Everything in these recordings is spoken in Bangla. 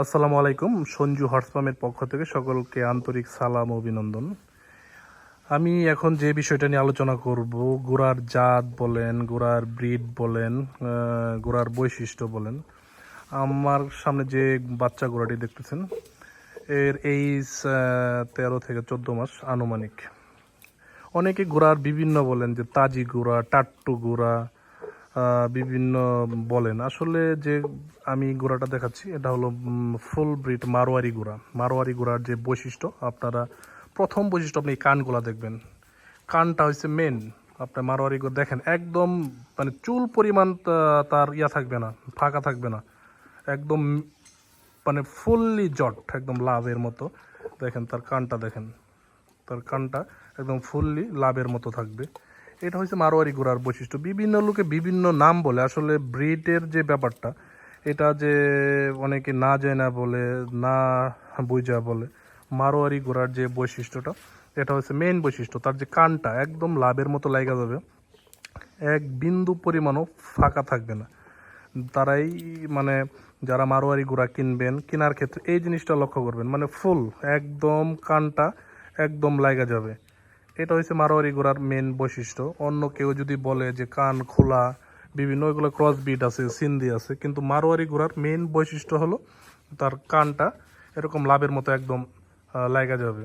আসসালামু আলাইকুম, সঞ্জু হর্সপামের পক্ষ থেকে সকলকে আন্তরিক সালাম, অভিনন্দন। আমি এখন যে বিষয়টা নিয়ে আলোচনা করব, গোড়ার জাত বলেন, গোড়ার ব্রিড বলেন গোড়ার বৈশিষ্ট্য বলেন, আমার সামনে যে বাচ্চা গোড়াটি দেখতেছেন, এর এইজ তেরো থেকে চোদ্দ মাস আনুমানিক। অনেকে গোড়ার বিভিন্ন বলেন যে তাজি গোড়া, টাট্টু গোড়া বিভিন্ন বলেন। আসলে যে আমি গোড়াটা দেখাচ্ছি, এটা হলো ফুল ব্রিড মারোয়ারি গোড়া। মারোয়ারি গোড়ার যে বৈশিষ্ট্য, আপনারা প্রথম বৈশিষ্ট্য আপনি এই কানগুলা দেখবেন। কানটা হচ্ছে মেন আপনার মারোয়ারি গোড়া দেখেন, একদম মানে চুল পরিমাণ তার ইয়া থাকবে না, ফাঁকা থাকবে না। একদম মানে ফুললি জট, একদম লাভের মতো। দেখেন, তার কানটা দেখেন। তার কানটা একদম ফুললি লাভের মতো থাকবে। এটা হচ্ছে মারোয়ারি ঘোড়ার বৈশিষ্ট্য। বিভিন্ন লোকে বিভিন্ন নাম বলে। আসলে ব্রিডের যে ব্যাপারটা, এটা যে অনেকে না যায় না বলে, না বুঝা বলে, মারোয়ারি ঘোড়ার যে বৈশিষ্ট্যটা, এটা হচ্ছে মেইন বৈশিষ্ট্য। তার যে কানটা একদম লাভের মতো লাগা যাবে। এক বিন্দু পরিমাণও ফাঁকা থাকবে না। তারাই মানে যারা মারোয়ারি গুড়া কিনবেন, কেনার ক্ষেত্রে এই জিনিসটা লক্ষ্য করবেন। মানে ফুল, একদম কানটা একদম লাগা যাবে। এটা হচ্ছে মারোয়ারি গুড়ার মেন বৈশিষ্ট্য। অন্য কেউ যদি বলে যে কান, খোলা, বিভিন্ন ওইগুলো ক্রস বিট আছে, সিন্ধি আছে, কিন্তু মারোয়ারি ঘোড়ার মেন বৈশিষ্ট্য হলো তার কানটা এরকম লাভের মতো একদম লাগা যাবে।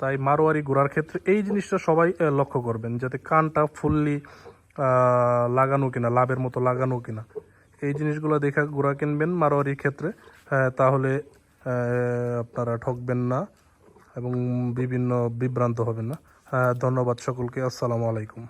তাই মারোয়ারি ঘোড়ার ক্ষেত্রে এই জিনিসটা সবাই লক্ষ্য করবেন, যাতে কানটা ফুললি লাগানো কিনা, লাভের মতো লাগানো কিনা। এই জিনিসগুলো দেখা ঘোড়া কিনবেন মারোয়ারির ক্ষেত্রে তাহলে আপনারা ঠকবেন না। এবং বিভিন্ন বিভ্রান্ত হবেন না। হ্যাঁ ধন্যবাদ সকলকে। আসসালামু আলাইকুম।